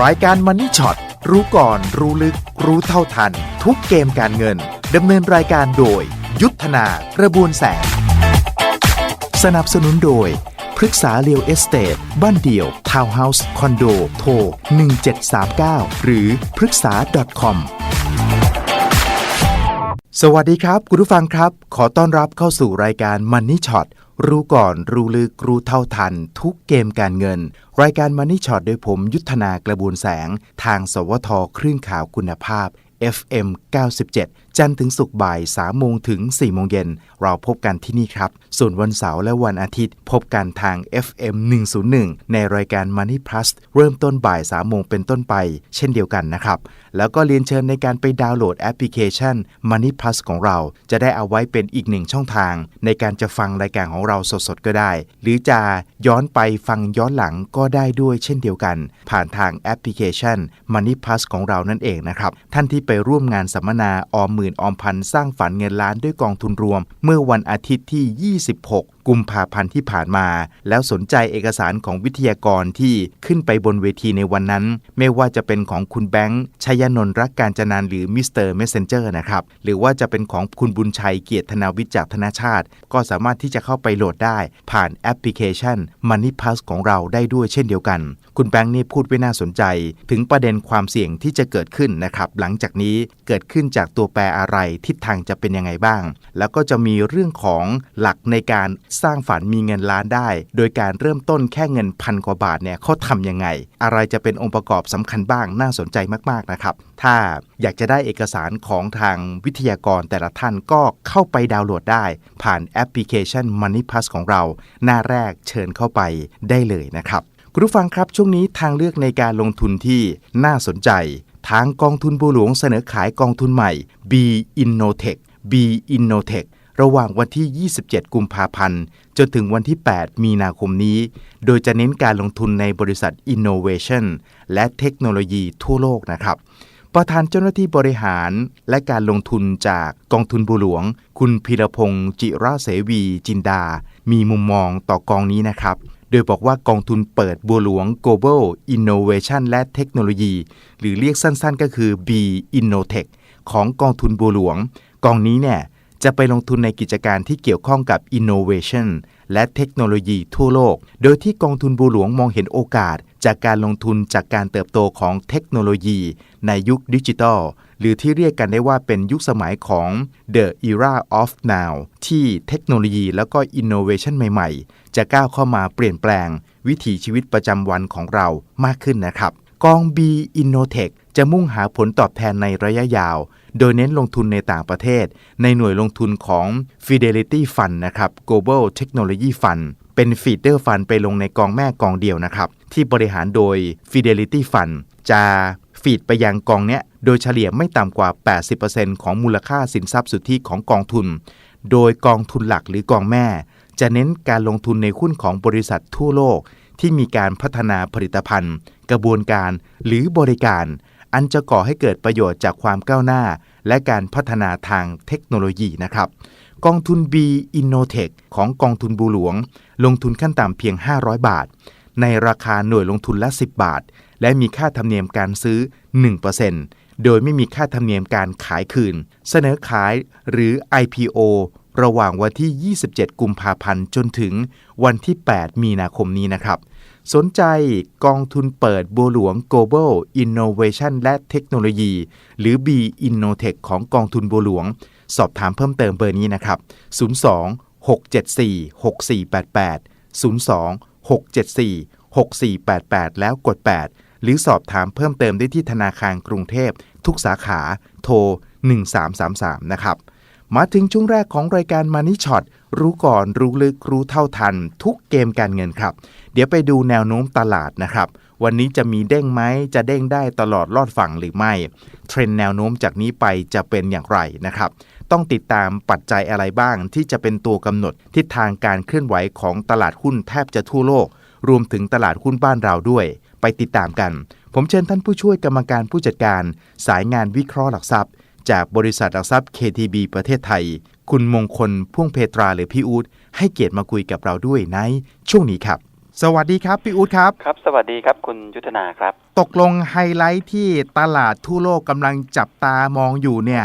รายการมันนี่ช็อตรู้ก่อนรู้ลึก รู้เท่าทัน ทุกเกมการเงินดำเนินรายการโดย ยุทธนากระบวนแสง สนับสนุนโดยพฤกษาเรียลเอสเต e บ้านเดี่ยว ทาวน์เฮาส์ คอนโด โทร 1739 หรือพฤกษา .com สวัสดีครับ คุณผู้ฟังครับ ขอต้อนรับเข้าสู่รายการ Money Shot รู้ก่อนรู้ลึกรู้เท่าทัน ทุกเกมการเงิน รายการ Money Shot โดยผมยุทธนากระบวนแสง ทางสวทคลื่นข่าวคุณภาพ FM 97จันทร์ถึงศุกร์บ่าย3โมงถึง4โมงเย็นเราพบกันที่นี่ครับ ส่วนวันเสาร์และวันอาทิตย์ พบกันทาง FM 101 ในรายการ Money Plus เริ่มต้นบ่าย3โมงเป็นต้นไป เช่นเดียวกันนะครับ แล้วก็เรียนเชิญในการไปดาวน์โหลดแอปพลิเคชัน Money Plus ของเรา จะได้เอาไว้เป็นอีกหนึ่งช่องทาง ในการจะฟังรายการของเราสดๆก็ได้ หรือจะย้อนไปฟังย้อนหลังก็ได้ด้วยเช่นเดียวกัน ผ่านทางแอปพลิเคชัน Money Plus ของเรานั่นเองนะครับท่านที่ไปร่วมงานสัมมนาออมหมื่นออมพันสร้างฝันเงินล้านด้วยกองทุนรวม เมื่อวันอาทิตย์ที่ 26 กุมภาพันธ์ที่ผ่านมา แล้วสนใจเอกสารของวิทยากรที่ขึ้นไปบนเวทีในวันนั้น ไม่ว่าจะเป็นของคุณแบงค์ชัยนนท์รักการจนานหรือมิสเตอร์เมสเซนเจอร์นะครับ หรือว่าจะเป็นของคุณบุญชัยเกียรติธนาวิจากธนาชาติ ก็สามารถที่จะเข้าไปโหลดได้ ผ่านแอปพลิเคชัน Money Pass ของเราได้ด้วยเช่นเดียวกัน คุณแบงค์นี่พูดไว้น่าสนใจ ถึงประเด็นความเสี่ยงที่จะเกิดขึ้นนะครับหลังจากนี้เกิดขึ้นจากตัวแปรอะไรทิศทางจะเป็นยังไงบ้าง แล้วก็จะมีเรื่องของหลักในการสร้างฝันมีเงินล้านได้ โดยการเริ่มต้นแค่เงินพันกว่าบาทเนี่ยเขาทำยังไง อะไรจะเป็นองค์ประกอบสำคัญบ้างน่าสนใจมากๆนะครับ ถ้าอยากจะได้เอกสารของทางวิทยากรแต่ละท่านก็เข้าไปดาวน์โหลดได้ ผ่านแอปพลิเคชัน Money Plus ของเรา หน้าแรกเชิญเข้าไปได้เลยนะครับคุณผู้ฟังครับช่วงนี้ทางเลือกในการลงทุนที่น่าสนใจ ทางกองทุนบัวหลวงเสนอขายกองทุนใหม่ B Innotech B Innotech ระหว่างวันที่ 27 กุมภาพันธ์ จนถึงวันที่ 8 มีนาคมนี้ โดยจะเน้นการลงทุนในบริษัท Innovation และเทคโนโลยีทั่วโลกนะครับ ประธานเจ้าหน้าที่บริหารและการลงทุนจากกองทุนบัวหลวง คุณพีรพงศ์จิราเสวีจินดา มีมุมมองต่อกองนี้นะครับโดยบอกว่ากองทุนเปิดบัวหลวง Global Innovation และเทคโนโลยี หรือเรียกสั้นๆก็คือ B Innotech ของกองทุนบัวหลวง กองนี้เนี่ย จะไปลงทุนในกิจการที่เกี่ยวข้องกับ Innovation และเทคโนโลยีทั่วโลก โดยที่กองทุนบัวหลวงมองเห็นโอกาส จากการลงทุนจากการเติบโตของเทคโนโลยี ในยุคดิจิทัล หรือที่เรียกกันได้ว่าเป็นยุคสมัยของ The Era of Now ที่เทคโนโลยีแล้วก็ Innovation ใหม่ๆ จะก้าวเข้ามาเปลี่ยนแปลง วิถีชีวิตประจำวันของเรามากขึ้นนะครับ กอง B Innotech จะมุ่งหาผลตอบแทนในระยะยาว โดยเน้นลงทุนในต่างประเทศ ในหน่วยลงทุนของ Fidelity Fund นะครับ Global Technology Fund เป็นฟีเดอร์ฟันไปลงในกองแม่กองเดียวนะครับ ที่บริหารโดย Fidelity Fund จะฟีดไปยังกองเนี้ย โดยเฉลี่ยไม่ต่ำกว่า 80%ของมูลค่าสินทรัพย์สุทธิของกองทุน โดยกองทุนหลักหรือกองแม่ จะเน้นการลงทุนในหุ้นของบริษัททั่วโลก ที่มีการพัฒนาผลิตภัณฑ์ กระบวนการหรือบริการ อันจะก่อให้เกิดประโยชน์จากความก้าวหน้า และการพัฒนาทางเทคโนโลยีนะครับ กองทุน B Innotech ของกองทุนบูหลวง ลงทุนขั้นต่ำเพียง 500 บาท ในราคาหน่วยลงทุนละ 10 บาท และมีค่าธรรมเนียมการซื้อ 1%โดยไม่มีค่าธรรมเนียมการขายคืน เสนอขายหรือ IPO ระหว่างวันที่ 27 กุมภาพันธ์ จนถึงวันที่ 8 มีนาคมนี้นะครับ สนใจกองทุนเปิดบัวหลวง Global Innovation และเทคโนโลยี หรือ B Innotech ของกองทุนบัวหลวง สอบถามเพิ่มเติมเบอร์นี้นะครับ 02 674 6488 02 674 6488 แล้วกด 8 หรือสอบถามเพิ่มเติมได้ที่ธนาคารกรุงเทพ ทุกสาขาโทร 1333 นะครับ มาถึงช่วงแรกของรายการ Money Shot รู้ก่อนรู้ลึกรู้เท่าทัน ทุกเกมการเงินครับ เดี๋ยวไปดูแนวโน้มตลาดนะครับ วันนี้จะมีเด้งไหมจะเด้งได้ตลอดรอดฝั่งหรือไม่ เทรนแนวโน้มจากนี้ไปจะเป็นอย่างไรนะครับ ต้องติดตามปัจจัยอะไรบ้างที่จะเป็นตัวกำหนดทิศทางการเคลื่อนไหวของตลาดหุ้นแทบจะทั่วโลก รวมถึงตลาดหุ้นบ้านเราด้วย ไปติดตามกัน ผมเชิญท่านผู้ช่วยกรรมการผู้จัดการ สายงานวิเคราะห์หลักทรัพย์ จากบริษัทหลักทรัพย์ KTB ประเทศไทย คุณมงคลพ่วงเพตราหรือพี่อูดให้เกียรติมาคุยกับเราด้วยในช่วงนี้ครับ สวัสดีครับพี่อู๊ดครับ ครับ สวัสดีครับคุณยุทธนาครับ ตกลงไฮไลท์ที่ตลาดทั่วโลกกำลังจับตามองอยู่เนี่ย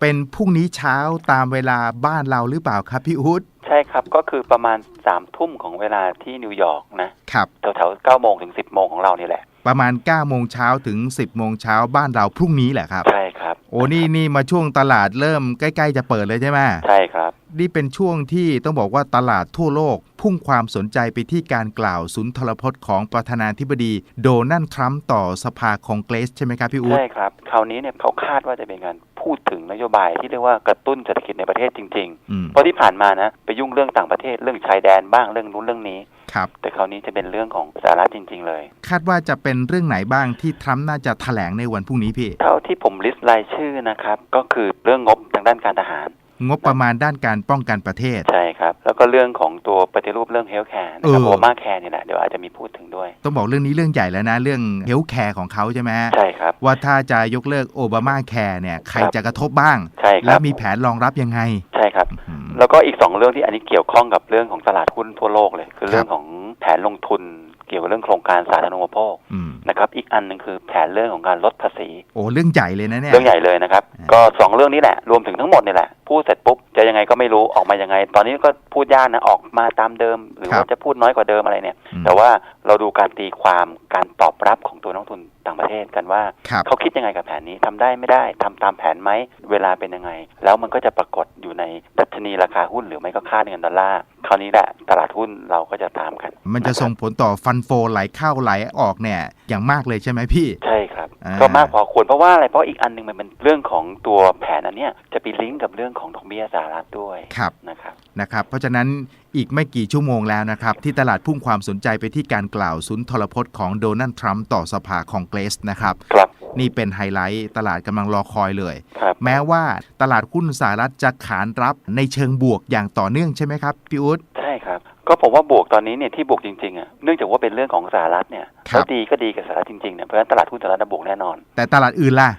เป็นพรุ่งนี้เช้าตามเวลาบ้านเราหรือเปล่าครับพี่อู๊ดใช่ครับก็คือประมาณสามทุ่มของเวลาที่นิวยอร์กนะครับแถวๆเก้าโมงถึงสิบโมงของเรานี่แหละ ประมาณ9โมงเช้าถึง10โมงเช้าบ้านเราพรุ่งนี้แหละครับ ใช่ ครับ โอ้นี่นี่มาช่วงตลาดเริ่มใกล้ ๆ จะเปิดเลยใช่ไหมใช่ครับ นี่เป็นช่วงที่ต้องบอกว่าตลาดทั่วโลก พุ่งความสนใจไปที่การกล่าวสุนทรพจน์ของประธานาธิบดี โดนัลด์ทรัมป์ต่อสภาคองเกรสใช่ไหมครับพี่อู๊ดใช่ครับ คราวนี้เนี่ยเขาคาดว่าจะเป็นการพูดถึงนโยบายที่เรียกว่ากระตุ้นเศรษฐกิจในประเทศจริงอืมๆเพราะที่ผ่านมานะไปยุ่งเรื่องต่างประเทศเรื่องชายแดนบ้างเรื่องนู้นเรื่องนี้ครับแต่คราวนี้จะเป็นเรื่องของสหรัฐจริง ๆ เลย คาดว่าจะเป็นเรื่องไหนบ้างที่ทรัมป์น่าจะแถลงในวันพรุ่งนี้พี่ เท่าที่ผมลิสต์รายชื่อนะครับ ก็คือเรื่องงบทางด้านการทหาร งบประมาณด้านการป้องกันประเทศ ใช่ครับ แล้วก็เรื่องของตัวปฏิรูปเรื่องเฮลท์แคร์นะครับเออโอมาแคร์นี่แหละเดี๋ยวอาจจะมีพูดถึงด้วย ต้องบอกเรื่องนี้เรื่องใหญ่แล้วนะ เรื่องเฮลท์แคร์ของเขาใช่ไหมใช่ครับ ว่าถ้าจะยกเลิกโอบามาแคร์เนี่ยใครจะกระทบบ้างใช่คและรับมีแผนรองรับยังไง ใช่ครับอืมแล้วก็อีกสองเรื่องที่อันนี้เกี่ยวข้องกับเรื่องของตลาดหุ้นทั่วโลกเลย คือครับเรื่องของแผนลงทุน เกี่ยวกับเรื่องโครงการสาธารณูปโภคอืมนะครับ อีกอันหนึ่งคือแผนเรื่องของการลดภาษี โอ้เรื่องใหญ่เลยนะเนี่ยเรื่องใหญ่เลยนะครับอ่าก็สองเรื่องนี้แหละ รวมถึงทั้งหมดนี่แหละพูดเสร็จปุ๊บจะยังไงก็ไม่รู้ออกมายังไง ตอนนี้ก็พูดยากนะออกมาตามเดิม หรือว่าจะพูดน้อยกว่าเดิมอะไรเนี่ยอืมแต่ว่าเราดูการตีความการตอบรับของตัวนักลงทุน ต่างประเทศกันว่าครับเขาคิดยังไงกับแผนนี้ทำได้ไม่ได้ทำตามแผนไหมเวลาเป็นยังไง แล้วมันก็จะปรากฏอยู่ในดัชนีราคาหุ้นหรือไม่ก็ค่าเงินดอลลาร์คราวนี้แหละตลาดหุ้นเราก็จะตามกัน มันจะส่งผลต่อฟันโฟไหลเข้าไหลออกเนี่ยอย่างมากเลยใช่ไหมพี่ ใช่ครับอ่าก็มากพอควรเพราะว่าอะไรเพราะอีกอันหนึงมันเป็นเรื่องของตัวแผนอันเนี้ยจะไปลิงก์กับเรื่องของดอกเบี้ยสหรัฐด้วยครับนะครับนะครับ เพราะฉะนั้น อีกไม่กี่ชั่วโมงแล้วนะครับ ที่ตลาดพุ่งความสนใจไปที่การกล่าวสุนทรพจน์ของโดนัลด์ทรัมป์ต่อสภาคองเกรสนะครับครับนี่เป็นไฮไลท์ตลาดกำลังรอคอยเลยครับแม้ว่าตลาดหุ้นสหรัฐจะขานรับในเชิงบวกอย่างต่อเนื่องใช่ไหมครับพี่อุ๊ดใช่ครับ ก็ผมว่าบวกตอนนี้เนี่ยที่บวกจริงๆอะเนื่องจากว่าเป็นเรื่องของสหรัฐเนี่ยครับแล้วดีก็ดีกับสหรัฐจริงๆเนี่ยเพราะฉะนั้นตลาดหุ้นสหรัฐน่ะบวกแน่นอน แต่ตลาดอื่นล่ะ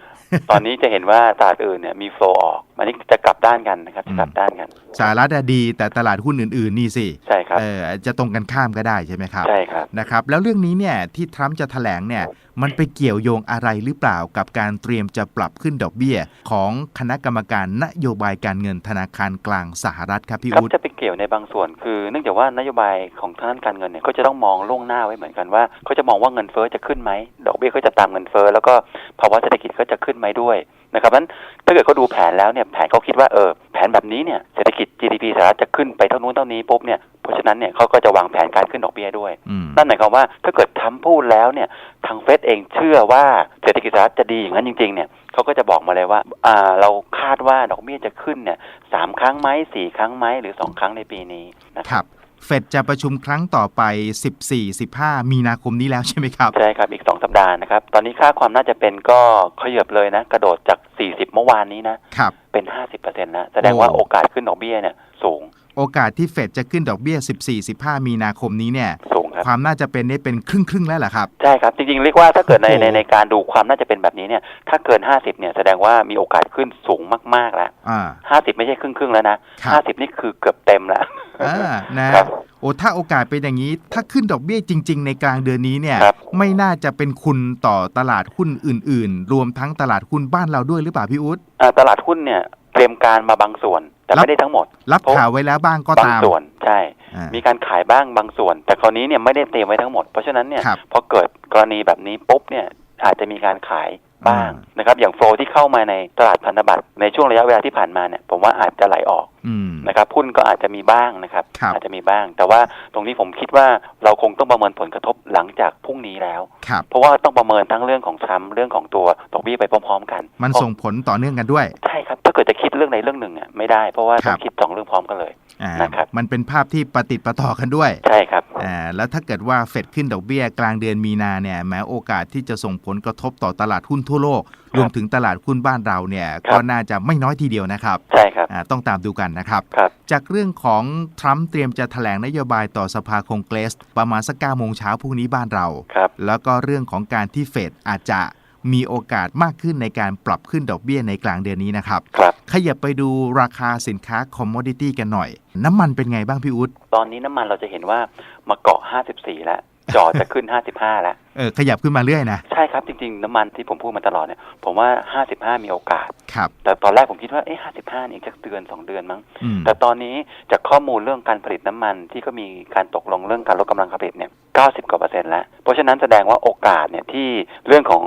ตอนนี้จะเห็นว่าตลาดอื่นเนี่ยมีโฟลออก มันนี่จะกลับด้านกันนะครับจะกลับด้านกันสหรัฐอะดี แต่ตลาดหุ้นอื่น ๆ นี่สิใช่ครับเออจะตรงกันข้ามก็ได้ใช่ไหมครับใช่ครับนะครับ แล้วเรื่องนี้เนี่ยที่ทรัมป์จะแถลงเนี่ยมันไปเกี่ยวโยงอะไรหรือเปล่ากับการเตรียมจะปรับขึ้นดอกเบี้ย ของคณะกรรมการนโยบายการเงินธนาคารกลางสหรัฐครับพี่ครับอุ๊ดจะไปเกี่ยวในบางส่วนคือ เนื่องจากว่านโยบายของทางด้านการเงินเนี่ยเขาจะต้องมองล่วงหน้าไว้เหมือนกันว่าเขาจะมองว่าเงินเฟ้อจะขึ้นไหมดอกเบี้ยเขาจะตามเงินเฟ้อแล้วก็ภาวะเศรษฐกิจก็จะขึ้นไหมด้วย นะครับเพราะฉะนั้นถ้าเกิดเขาดูแผนแล้วเนี่ยแผนเขาคิดว่าเออแผนแบบนี้เนี่ยเศรษฐกิจ GDP สหรัฐจะขึ้นไปเท่านู้นเท่านี้ปุ๊บเนี่ยเพราะฉะนั้นเนี่ยเขาก็จะวางแผนการขึ้นดอกเบี้ยด้วยอืมนั่นหมายความว่าถ้าเกิดทำพูดแล้วเนี่ยทางเฟดเองเชื่อว่าเศรษฐกิจสหรัฐจะดีอย่างนั้นจริง ๆ เนี่ยเขาก็จะบอกมาเลยว่าอ่าเราคาดว่าดอกเบี้ยจะขึ้นเนี่ยสามครั้งไหมสี่ครั้งไหมหรือสองครั้งในปีนี้นะคครัรับบ เฟดจะประชุมครั้งต่อไป 14-15 มีนาคมนี้แล้วใช่ไหมครับ ใช่ครับ อีกสองสัปดาห์นะครับ ตอนนี้ค่าความน่าจะเป็นก็ขยับเลยนะ กระโดดจาก 40 เมื่อวานนี้นะครับ เป็น 50%แล้วแสดงว่าโอ้โอกาสขึ้นดอกเบี้ยเนี่ยสูง โอกาสที่เฟดจะขึ้นดอกเบี้ย 14-15 มีนาคมนี้เนี่ยสูง ครับความน่าจะเป็นนี่เป็นครึ่งครึ่งๆแล้วเหรอครับ ใช่ครับ จริงๆ เรียกว่าถ้าเกิดในโอ้โหในในการดูความน่าจะเป็นแบบนี้เนี่ย ถ้าเกิน 50เนี่ยแสดงว่ามีโอกาสขึ้นสูงมากๆแล้วอ่า50ไม่ใช่ครึ่งครึ่งๆแล้วนะครับ50นี่คือเกือบเต็มแล้ว อ่านะครับโอ้ถ้าโอกาสเป็นอย่างนี้ ถ้าขึ้นดอกเบี้ยจริง ๆ ในกลางเดือนนี้เนี่ย ครับ ไม่น่าจะเป็นคุณต่อตลาดหุ้นอื่น ๆ รวมทั้งตลาดหุ้นบ้านเราด้วยหรือเปล่าพี่อุ๊ด อ่าตลาดหุ้นเนี่ยเตรียมการมาบางส่วน แต่รับไม่ได้ทั้งหมด รับเพราะข่าวไว้แล้วบ้างก็บางตามส่วนใช่อ่ามีการขายบ้างบางส่วน แต่คราวนี้เนี่ยไม่ได้เตรียมไว้ทั้งหมด เพราะฉะนั้นเนี่ยครับพอเกิดกรณีแบบนี้ปุ๊บเนี่ยอาจจะมีการขายบ้างอ่นะครับอย่างโฟลที่เข้ามาในตลาดพันธบัตรในช่วงระยะเวลาที่ผ่านมาเนี่ยผมว่าอาจจะไหลออกอืมนะครับหุ้นก็อาจจะมีบ้างนะครับครับอาจจะมีบ้าง แต่ว่าตรงนี้ผมคิดว่าเราคงต้องประเมินผลกระทบหลังจากพรุ่งนี้แล้วครับเพราะว่าต้องประเมินทั้งเรื่องของทรัมป์เรื่องของตัวดอกเบี้ยไปพร้อม ๆ กัน มันเพราะส่งผลต่อเนื่องกันด้วย ใช่ครับถ้า เกิดจะคิดเรื่องใดเรื่องหนึ่งอะไม่ได้เพราะว่าครัต้อบงคิดสองเรื่องพร้อมกันเลยอ่านะครับมันเป็นภาพที่ประติดประต่อกันด้วยใช่ครับอ่าแล้วถ้าเกิดว่าเฟดขึ้นดอกเบี้ยกลางเดือนมีนาเนี่ยแม้โอกาสที่จะส่งผลกระทบต่อตลาดหุ้นทั่วโลก รวมถึงตลาดหุ้นบ้านเราเนี่ยครับก็น่าจะไม่น้อยทีเดียวนะครับใช่ครับอ่าต้องตามดูกันนะครับครับ จากเรื่องของทรัมป์เตรียมจะแถลงนโยบายต่อสภาคองเกรส ประมาณสัก9โมงเช้าพรุ่งนี้บ้านเราครับแล้วก็เรื่องของการที่เฟดอาจจะ มีโอกาสมากขึ้นในการปรับขึ้นดอกเบี้ยในกลางเดือนนี้นะครับครับขยับไปดูราคาสินค้าคอมมอดิตี้กันหน่อย น้ำมันเป็นไงบ้างพี่อุ๊ดตอนนี้น้ำมันเราจะเห็นว่ามาเกาะ 54 แล้ว จอจะขึ้น 55 แล้วเออขยับขึ้นมาเรื่อยนะ ใช่ครับ จริง ๆ น้ำมันที่ผมพูดมาตลอดเนี่ย ผมว่า 55 มีโอกาส ครับ แต่ตอนแรกผมคิดว่า เอ๊ะ55นี่อีกสักเดือน 2 เดือนมั้งอืมแต่ตอนนี้จากข้อมูลเรื่องการผลิตน้ำมันที่ก็มีการตกลงเรื่องการลดกำลังการผลิตเนี่ย 90 กว่าเปอร์เซ็นต์แล้ว เพราะฉะนั้นแสดงว่าโอกาสเนี่ยที่เรื่องของ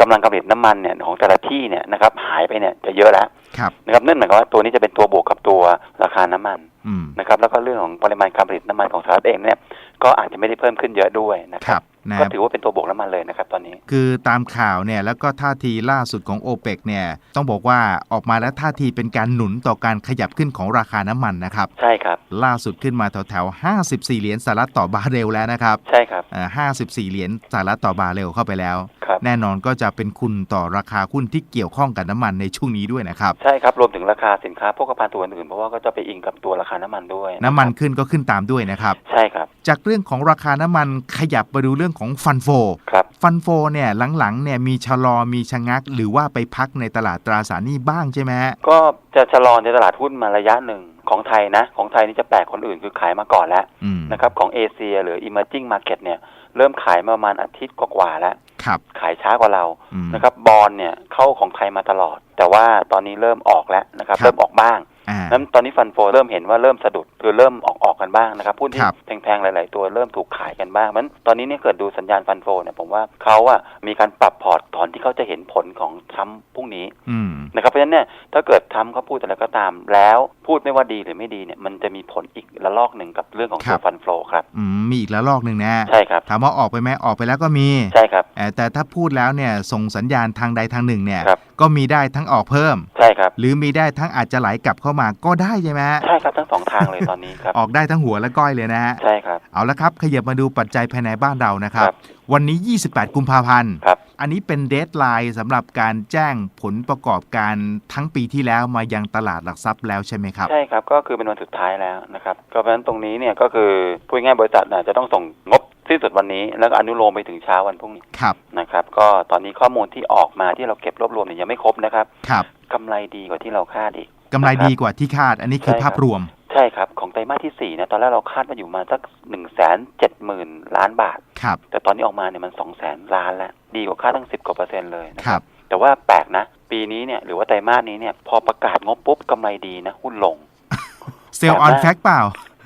กำลังการผลิตน้ำมันเนี่ยของแต่ละที่เนี่ยนะครับหายไปเนี่ยจะเยอะแล้วครับนะครับนั่นหมายความว่าตัวนี้จะเป็นตัวบวกกับตัวราคาน้ำมันอืมนะครับแล้วก็เรื่องของปริมาณการผลิตน้ำมันของสหรัฐเองเนี่ย ก็อาจจะไม่ได้เพิ่มขึ้นเยอะด้วยนะครับ นะก็ถือว่าเป็นตัวบวกน้ำมันเลยนะครับตอนนี้ คือตามข่าวเนี่ยแล้วก็ท่าทีล่าสุดของโอเปกเนี่ยต้องบอกว่าออกมาแล้วท่าทีเป็นการหนุนต่อการขยับขึ้นของราคาน้ำมันนะครับใช่ครับล่าสุดขึ้นมาแถวแถวๆ54 เหรียญสหรัฐต่อบาร์เรลแล้วนะครับใช่ครับเอ่อ54เหรียญสหรัฐต่อบาร์เรลเข้าไปแล้วครับแน่นอนก็จะเป็นคุณต่อราคาหุ้นที่เกี่ยวข้องกับน้ำมันในช่วงนี้ด้วยนะครับใช่ครับรวมถึงราคาสินค้าโภคภัณฑ์ตัวอื่นๆเพราะว่าก็จะไปอิงกับตัวราคาน้ำมันด้วยะครับน้ำมันขึ้นก็ขึ้นตามด้วยนะครับใช่ครับจากเรื่องของราคาน้ำมันขยับไปดูเรื่องของฟันโฟครับฟันโฟเนี่ยหลังๆเนี่ยมีชะลอมีชะงัก หรือว่าไปพักในตลาดตราสารหนี้บ้างใช่ไหมฮะก็จะชะลอในตลาดหุ้นมาระยะหนึ่งของไทยนะ ของไทยนี่จะแปลกคนอื่นคือขายมาก่อนแล้วอืมนะครับของเอเชียหรือ emerging market เนี่ยเริ่มขายมาประมาณอาทิตย์กว่าๆแล้วครับขายช้ากว่าเราอืมนะครับบอลเนี่ยเข้าของไทยมาตลอด แต่ว่าตอนนี้เริ่มออกแล้วนะครับครับเริ่มออกบ้าง อ่านั้นตอนนี้ฟันโฟเริ่มเห็นว่าเริ่มสะดุดคือเริ่มออกออกกันบ้างนะครับหุ้นที่ครับแพงๆ หลาย ๆ ตัวเริ่มถูกขายกันบ้างมันตอนนี้เนี่ยเกิดดูสัญญาณฟันโฟเนี่ยผมว่าเขาอะมีการปรับพอร์ตก่อนที่เขาจะเห็นผลของทรัมป์พรุ่งนี้อืมนะครับเพราะฉะนั้นเนี่ยถ้าเกิดทรัมป์เขาพูดอะไรก็ตาม แล้วพูดไม่ว่าดีหรือไม่ดีเนี่ยมันจะมีผลอีกระลอกหนึ่งกับเรื่องของครัตัวบฟันโฟครับอืมมีอีกแล้วลอกหนึ่งนะใช่ครับถามว่าออกไปไหมออกไปแล้วก็มีใช่ครับเอ่อแต่ถ้าพูดแล้วเนี่ยส่งสัญญาณทางใดทางหนึ่งเนี่ยครับก็มีได้ทั้งออกเพิ่มใช่ครับหรือมีได้ทั้งอาจจะไหลกลับเข้ามาก็ได้ใช่ไหมฮะใช่ครับทั้งสองทางเลยตอนนี้ครับ ออกได้ทั้งหัวและก้อยเลยนะฮะใช่ครับเอาละครับขยับมาดูปัจจัยภายในบ้านเรานะครับครับวันนี้ 28 กุมภาพันธ์ครับอันนี้เป็นเดทไลน์สำหรับการแจ้งผลประกอบการทั้งปีที่แล้วมายังตลาดหลักทรัพย์แล้วใช่ไหมครับใช่ครับก็คือเป็นวันสุดท้ายแล้วนะครับก็เพราะฉะนั้นตรงนี้เนี่ยก็คือพูดง่ายๆบริษัทน่ะจะต้องส่งงบสิ้นสุดวันนี้แล้วก็อนุโลมไปถึงเช้าวันพรุ่งนี้ครับนะครับ ก็ตอนนี้ข้อมูลที่ออกมาที่เราเก็บรวบรวมเนี่ยยังไม่ครบนะครับครับกำไรดีกว่าที่เราคาดอีก กำไรดีกว่าที่คาด อันนี้คือใช่ครับภาพรวม ใช่ครับ ของไตรมาสที่สี่เนี่ยตอนแรกเราคาดว่าอยู่มาสักหนึ่งแสนเจ็ดหมื่นล้านบาท ครับ แต่ตอนนี้ออกมาเนี่ยมันสองแสนล้านแล้ว ดีกว่าคาดตั้งสิบกว่าเปอร์เซ็นต์เลยนะครับ แต่ว่าแปลกนะ ปีนี้เนี่ยหรือว่าไตรมาสนี้เนี่ยพอประกาศงบปุ๊บกำไรดีนะหุ้นลง เซลล์ออนแฟกเปล่า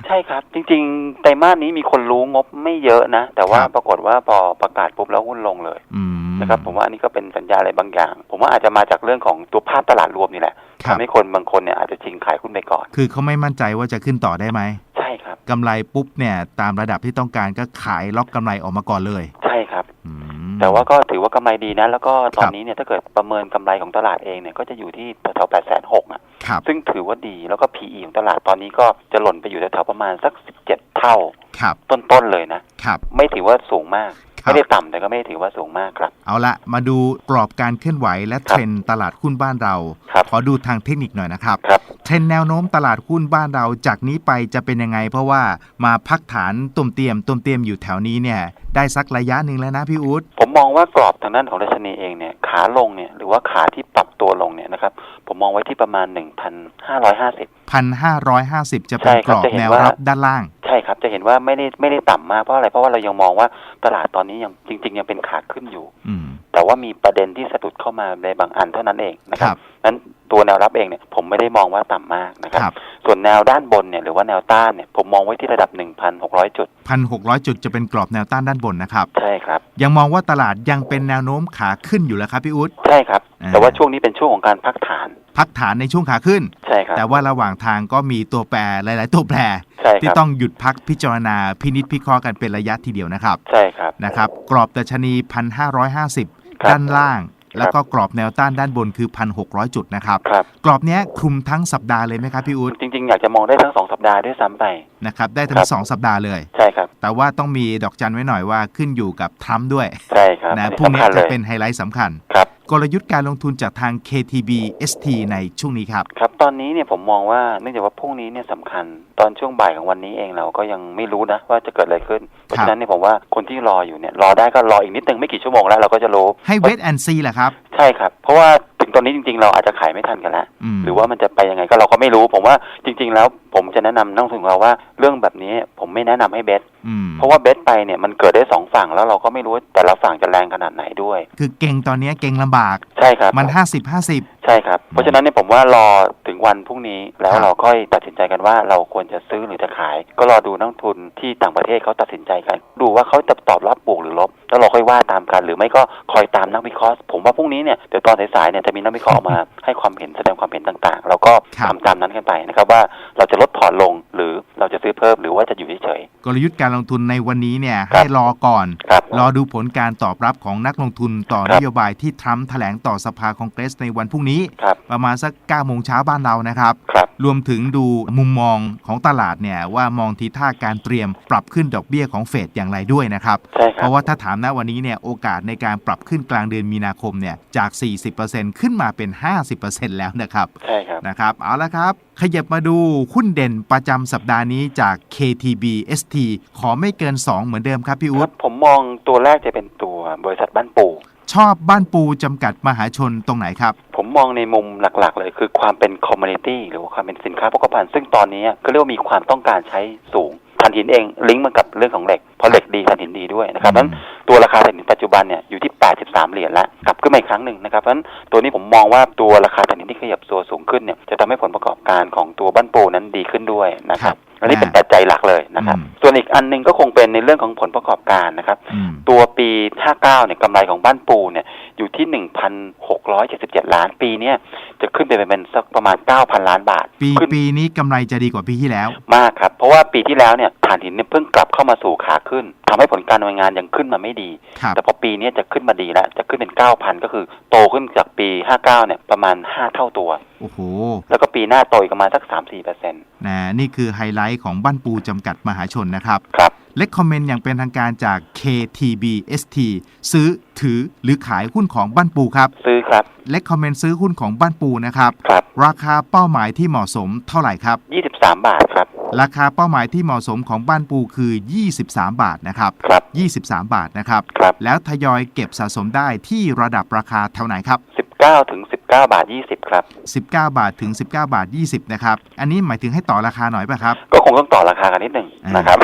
ใช่ครับ จริงๆไตรมาสนี้มีคนรู้งบไม่เยอะนะ แต่ว่าครับปรากฏว่าพอประกาศปุ๊บแล้วหุ้นลงเลยอืมนะครับผมว่าอันนี้ก็เป็นสัญญาณอะไรบางอย่าง ผมว่าอาจจะมาจากเรื่องของตัวภาพตลาดรวมนี่แหละครับ ทำให้คนบางคนเนี่ยอาจจะชิงขายหุ้นไปก่อน คือเขาไม่มั่นใจว่าจะขึ้นต่อได้ไหมใช่ครับกำไรปุ๊บเนี่ยตามระดับที่ต้องการก็ขายล็อกกำไรออกมาก่อนเลย ใช่ครับอืมแต่ว่าก็ถือว่ากำไรดีนะ แล้วก็ตอนครับนี้เนี่ยถ้าเกิดประเมินกำไรของตลาดเองเนี่ยก็จะอยู่ที่แถวๆแปดแสนหกอะครับซึ่งถือว่าดีแล้วก็ PE ของตลาดตอนนี้ก็จะหล่นไปอยู่แถวๆประมาณสักสิบเจ็ดเท่าครับต้นๆเลยนะครับไม่ถือว่าสูงมากครับ ไม่ได้ต่ำแต่ก็ไม่ได้ถือว่าสูงมากครับ เอาละมาดูกรอบการเคลื่อนไหวและเทรนด์ตลาดหุ้นบ้านเราครับขอดูทางเทคนิคหน่อยนะครับครับเทรนด์แนวโน้มตลาดหุ้นบ้านเราจากนี้ไปจะเป็นยังไง เพราะว่ามาพักฐานตุ่มเตรียมตุ่มเตรียมอยู่แถวนี้เนี่ยได้สักระยะหนึ่งแล้วนะพี่อู๊ดผมมองว่ากรอบทางด้านของดัชนีเองเนี่ยขาลงเนี่ยหรือว่าขาที่ปรับตัวลงเนี่ยนะครับผมมองไว้ที่ประมาณ 1,550พันห้าร้อยห้าสิบจะเป็นใช่กครัรบอบจะเห็นแนวว่ารับด้านล่าง ใช่ครับจะเห็นว่าไม่ได้ไม่ได้ต่ำมากเพราะอะไรเพราะว่าเรายังมองว่าตลาดตอนนี้ยังจริง ๆ ยังเป็นขาขึ้นอยู่อืม แต่ว่ามีประเด็นที่สะดุดเข้ามาในบางอันเท่านั้นเองนะคครัรับบนั้นตัวแนวรับเองเนี่ยผมไม่ได้มองว่าต่ำมากนะคครัรับบส่วนแนวด้านบนเนี่ยหรือว่าแนวต้านเนี่ยผมมองไว้ที่ระดับ 1,600 จุดพันหกร้อยจุดจะเป็นกรอบแนวต้านด้านบนนะครับ ใช่ครับ ยังมองว่าตลาดยังเป็นแนวโน้มขาขึ้นอยู่แล้วครับพี่อู๊ดใช่ครับอ่าแต่ว่าช่วงนี้เป็นช่วงของการพักฐาน พักฐานในช่วงขาขึ้น ใช่ครับ แต่ว่าระหว่างทางก็มีตัวแปรหลาย ๆ ตัวแปรใช่คที่รับต้องหยุดพักพิจารณาพินิจพิเคราะห์กันเป็นระยะทีเดียวนะครับ ใช่ครับ นะครับ กรอบดัชนี 1,550ครับ ด้านล่าง แล้วก็กรอบแนวต้านด้านบนคือ 1,600 จุดนะครับ ครับ กรอบเนี้ยคลุมทั้งสัปดาห์เลยไหมครับพี่อุ๊ดจริง ๆ อยากจะมองได้ทั้งสองสัปดาห์ด้วยซ้ำไป นะครับได้ทั้ครังบ สองสัปดาห์เลย ใช่ครับ แต่ว่าต้องมีดอกจันไว้หน่อยว่าขึ้นอยู่กับทรัมป์ด้วยใช่ครับนะอันพรุ่งนี้สำคัญเลจะยเป็นไฮไลท์สำคัญ ครับ กลยุทธ์การลงทุนจากทาง KTB ST ในช่วงนี้ครับ ครับตอนนี้เนี่ยผมมองว่าเนื่องจากว่าพรุ่งนี้เนี่ยสำคัญ ตอนช่วงบ่ายของวันนี้เองเราก็ยังไม่รู้นะว่าจะเกิดอะไรขึ้น เพราะฉะนั้นเนี่ยผมว่าคนที่รออยู่เนี่ยรอได้ก็รออีกนิดนึงไม่กี่ชั่วโมงแล้วเราก็จะรู้ให้เวทแอนซีแหละครับ ใช่ครับ เพราะว่าถึง ตอนนี้จริงๆ เราอาจจะขายไม่ทันกันแล้วมหรือว่ามันจะไปยังไงก็เราก็ไม่รู้ ผมว่าจริง ๆ แล้วผมจะแนะนำนักลงทุนของเราว่าเรื่องแบบนี้ผมไม่แนะนำให้เบสอืมเพราะว่าเบสไปเนี่ยมันเกิดได้สองฝั่งแล้วเราก็ไม่รู้ว่าแต่ละฝั่งจะแรงขนาดไหนด้วย คือเก่งตอนนี้เก่งลำบากใช่ครับมัน50 50ใช่ครับเพราะฉะนั้นเนี่ยผมว่ารอถึง วันพรุ่งนี้แล้วครับเราค่อยตัดสินใจกันว่าเราควรจะซื้อหรือจะขาย ก็รอดูนักลงทุนที่ต่างประเทศเขาตัดสินใจกัน ดูว่าเขาจะตอบรับบวกหรือลบ แล้วเราค่อยว่าตามกัน หรือไม่ก็คอยตามนักวิเคราะห์ผมว่าพรุ่งนี้เนี่ยเดี๋ยวตอนสายๆเนี่ยจะมีนักวิเคราะห์ออกมาให้ความเห็นแสดงความเห็นต่างๆ แล้วก็ครับทำตามนั้นกันไปนะครับว่าเราจะลดถอนลงหรือเราจะซื้อเพิ่มหรือว่าจะอยู่เฉยกลยุทธ์การลงทุนในวันนี้เนี่ยครับให้รอก่อนๆครับรอดูผลการตอบรับของนักลงทุนต่อครันบโยบายที่ทรัมป์แถลงต่อสภาคองเกรสในวันพรุ่งนี้ครับประมาณสัก9โมงเช้าบ้านเรานะครับครับ รวมถึงดูมุมมองของตลาดเนี่ยว่ามองทีท่าการเตรียมปรับขึ้นดอกเบี้ยของเฟดอย่างไรด้วยนะครับ ใช่คเพรับ ราะว่าถ้าถามณวันนี้เนี่ยโอกาสในการปรับขึ้นกลางเดือนมีนาคมเนี่ยจาก 40%ขึ้นมาเป็น 50%แล้วนะครับ ใช่ครับ นะครับเอาละครับ ขยับมาดูหุ้นเด่นประจำสัปดาห์นี้จาก KTB ST ขอไม่เกิน 2 เหมือนเดิมครับพี่คอุ๊รัดบผมมองตัวแรกจะเป็นตัวบริษัทบ้านปู ชอบบ้านปูจำกัดมหาชนตรงไหนครับ ผมมองในมุมหลักๆ เลยคือความเป็นคอมมูนิตี้หรือว่าความเป็นสินค้าโภคภัณฑ์ซึ่งตอนนี้ก็เรียกว่ามีความต้องการใช้สูงถ่านหินเองลิงก์มากับเรื่องของเหล็กเพราะเหล็กดีถ่านหินดีด้วยนะครับเพราะฉะนั้นตัวราคาถ่านหินปัจจุบันเนี่ยอยู่ที่ 83 เหรียญแล้วกลับขึ้นมาอีกครั้งหนึ่งนะครับเพราะฉะนั้นตัวนี้ผมมองว่าตัวราคาถ่านหินที่ขยับตัวสูงขึ้นเนี่ยจะทำให้ผลประกอบการของตัวบ้านปูนั้นดีขึ้นด้วยนะครับอันนี้เป็นปัจ จัยหลักเลยนะครับอืมส่วนอีกอันหนึงก็คงเป็นในเรื่องของผลประกอบการนะครับอืมตัวปี 59 เนี่ยกำไรของบ้านปูเนี่ยอยู่ที่ 1,677 ล้านปีเนี้ยจะขึ้นไปเป็นสักประมาณ 9,000 ล้านบาท ปีขึ้นปีนี้กำไรจะดีกว่าปีที่แล้ว มากครับ เพราะว่าปีที่แล้วเนี่ยถ่านหินเนี่ยเพิ่งกลับเข้ามาสู่ขาขึ้นทำให้ผลการดำเนินงานยังขึ้นมาไม่ดีครับแต่พอปีเนี้ยจะขึ้นมาดีแล้ว จะขึ้นเป็น 9,000 ก็คือโตขึ้นจากปี 59 เนี่ยประมาณ 5 เท่าตัว โอ้โห แล้วก็ปีหน้าโตอีกประมาณสัก 3-4เปอร์เซ็นต์นะนี่คือไฮไลท์ของบ้านปูจำกัดมหาชนนะครับครับเลคคอมเมนต์อย่างเป็นทางการจาก KTB ST ซื้อถือหรือขายหุ้นของบ้านปูครับ ซื้อครับ เลคคอมเมนต์ซื้อหุ้นของบ้านปูนะครับครับราคาเป้าหมายที่เหมาะสมเท่าไหร่ครับ 23 บาทครับ ราคาเป้าหมายที่เหมาะสมของบ้านปูคือ 23 บาทนะครับครับ 23 บาทนะครับครับแล้วทยอยเก็บสะสมได้ที่ระดับราคาเท่าไหนครับ 19ถึง 19 บาท 20 ครับ 19 บาทถึง 19 บาท 20 นะครับ อันนี้หมายถึงให้ต่อราคาหน่อยป่ะครับ ก็คงต้องต่อราคากันนิดหนึ่งอ่านนะครับ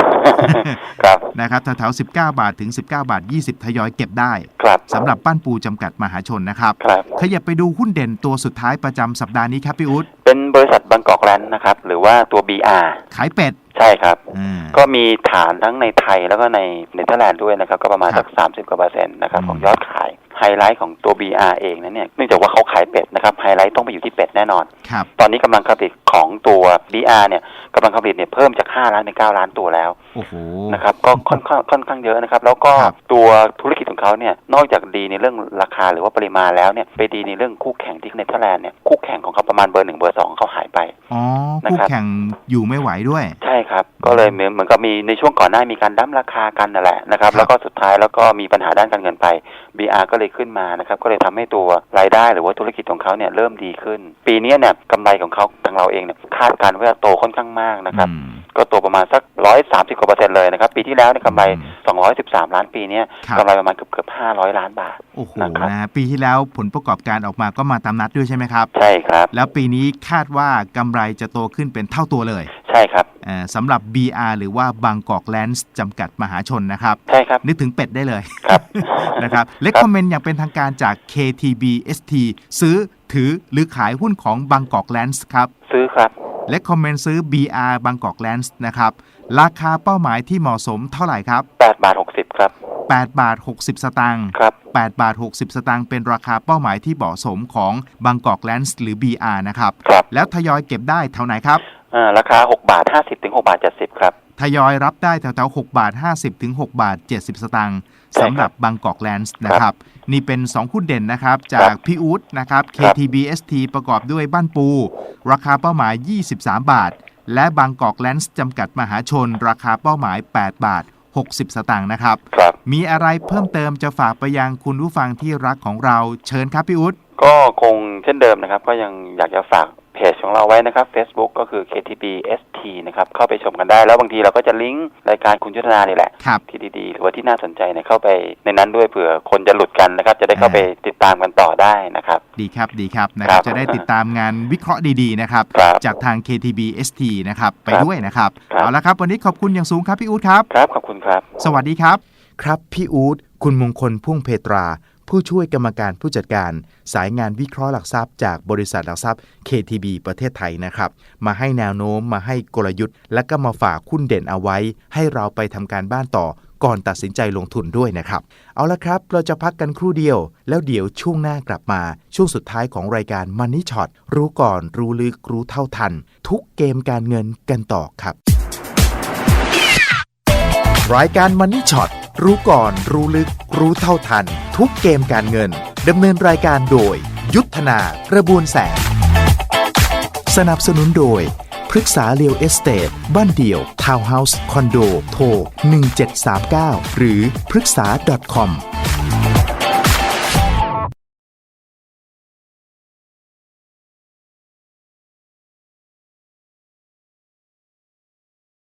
ครับนะครับแถวๆ19 บาทถึง 19 บาท 20 ทยอยเก็บได้ครับสำหรับบ้านปูจำกัดมหาชนนะครับครับขยับไปดูหุ้นเด่นตัวสุดท้ายประจำสัปดาห์นี้ครับพี่อุ๊ดเป็นบริษัทบางกอกแลนด์นะครับ หรือว่าตัว BR ขายเป็ดใช่ครับอ่าก็มีฐานทั้งในไทยแล้วก็ในเนเธอร์แลนด์ด้วยนะครับ ก็ประมาณครัสับก30กว่าเปอร์เซ็นต์นะครับอืมของยอดขาย ไฮไลท์ของตัว BR เองนั้นเนี่ยเนื่องจากว่าเขาขายเป็ดนะครับไฮไลท์ต้องไปอยู่ที่เป็ดแน่นอน ครับ ตอนนี้กำลังการผลิตของตัว BR เนี่ยกำลังการผลิตเนี่ยเพิ่มจาก 5 ล้านเป็น 9 ล้านตัวแล้วโอ้โห นะครับก็ค่อนข้างค่อนข้างเยอะนะครับ แล้วก็ครับ ตัวธุรกิจของเขาเนี่ยนอกจากดีในเรื่องราคาหรือว่าปริมาณแล้วเนี่ยไปดีในเรื่องคู่แข่งที่เนเธอร์แลนด์เนี่ยคู่แข่งของเขาประมาณเบอร์หนึ่งเบอร์สองเขาหายไป อ๋อนะคู่ครับแข่งอยู่ไม่ไหวด้วย ใช่ครับ ก็เลยเหมือนเหมือนกับมีในช่วงก่อนหน้ามีการดั้มราคากันนั่นแหละนะครับ ครับ แล้วก็สุดท้ายแล้วก็มีปัญหาด้านการเงินไป BR ก็เลยขึ้นมานะครับก็เลยทำให้ตัวรายได้หรือว่าธุรกิจของเขาเนี่ยเริ่มดีขึ้น ปีนี้เนี่ยกำไรของเขาทางเราเองเนี่ยคาดการณ์ว่าโตค่อนข้างมากนะครับ ก็โตประมาณสักร้อยสามสิบกว่าเปอร์เซ็นต์เลยนะครับ ปีที่แล้วเนี่ยกำไรอืมสองร้อยสิบสามล้านปีเนี้ยครับกำไรประมาณเกือบเกือบห้าร้อยล้านบาทโอ้โหนะครับนะฮะปีที่แล้วผลประกอบการออกมาก็มาตามนัดด้วยใช่ไหมครับ ใช่ครับ แล้วปีนี้คาดว่ากำไรจะโตขึ้นเป็นเท่าตัวเลย ใช่ครับเอ่อสำหรับ BR หรือว่าบางกอกแลนด์จำกัดมหาชนนะครับ ใช่ครับ นึกถึงเป็ดได้เลยครับนะครับเลคคอมเมนต์อย่างเป็นทางการจาก KTB ST ซื้อถือหรือขายหุ้นของบางกอกแลนด์ครับ ซื้อครับ เลคคอมเมนต์ซื้อ BR บางกอกแลนด์นะครับ ราคาเป้าหมายที่เหมาะสมเท่าไหร่ครับแปดบาทหกสิบครับ 8 บาท 60 สตางค์ครับ 8 บาท 60 สตางค์เป็นราคาเป้าหมายที่เหมาะสมของบางกอกแลนด์หรือ BR นะครับ ครับ แล้วทยอยเก็บได้เท่าไหนครับอ่าราคาหกบาทห้าสิบถึงหกบาทเจ็ดสิบครับ ทยอยรับได้แถวๆ6บาท 50ถึง6บาท 70 สตางค์ใช่ครับสำหรับบางกอกแลนด์นะครับ นี่เป็น2หุ้นเด่นนะครับ จากพี่อู๊ดนะครับครับ KTBST ประกอบด้วยบ้านปู ราคาเป้าหมาย 23 บาท และบางกอกแลนด์จำกัดมหาชน ราคาเป้าหมาย 8 บาท 60 สตางค์นะครับครับ มีอะไรเพิ่มเติมจะฝากไปยังคุณผู้ฟังที่รักของเราเชิญครับพี่อุ๊ดก็คงเช่นเดิมนะครับ ก็ยังอยากจะฝาก เพจของเราไว้นะครับ Facebook ก็คือ KTB ST นะครับ เข้าไปชมกันได้ แล้วบางทีเราก็จะลิงก์รายการคุณยุทธนานี่แหละ ครับ ที่ดีๆ หรือว่าที่น่าสนใจเนี่ยเข้าไปในนั้นด้วยเผื่อคนจะหลุดกันนะครับ จะได้เข้าอ่าไปติดตามกันต่อได้นะครับ ดีครับดีครับนะครับครับ จะได้ติดตามงานวิเคราะห์ดีๆนะครับ ครับ จากทาง KTB ST นะครับ ไปครับด้วยนะครับ ครับ เอาละครับ วันนี้ขอบคุณอย่างสูงครับพี่อุ๊ดครับ ครับ ขอบคุณครับ สวัสดีครับ ครับ พี่อู๊ดคุณมงคลพุ่งเพตรา ผู้ช่วยกรรมการผู้จัดการสายงานวิเคราะห์หลักทรัพย์จากบริษัทหลักทรัพย์ KTB ประเทศไทยนะครับ มาให้แนวโน้มมาให้กลยุทธ์ และก็มาฝากหุ้นเด่นเอาไว้ ให้เราไปทำการบ้านต่อก่อนตัดสินใจลงทุนด้วยนะครับ เอาละครับ เราจะพักกันครู่เดียว แล้วเดี๋ยวช่วงหน้ากลับมา ช่วงสุดท้ายของรายการ Money Shot รู้ก่อนรู้ลึกรู้เท่าทัน ทุกเกมการเงินกันต่อครับ รายการ Money Shot รู้ก่อนรู้ลึก รู้เท่าทัน ทุกเกมการเงินดำเนินรายการโดย ยุทธนากระบวนแสง สนับสนุนโดยพฤกษาเรียวเอสเตทบ้านเดี่ยว ทาวน์เฮาส์ คอนโด โทร 1739 หรือพฤกษา .com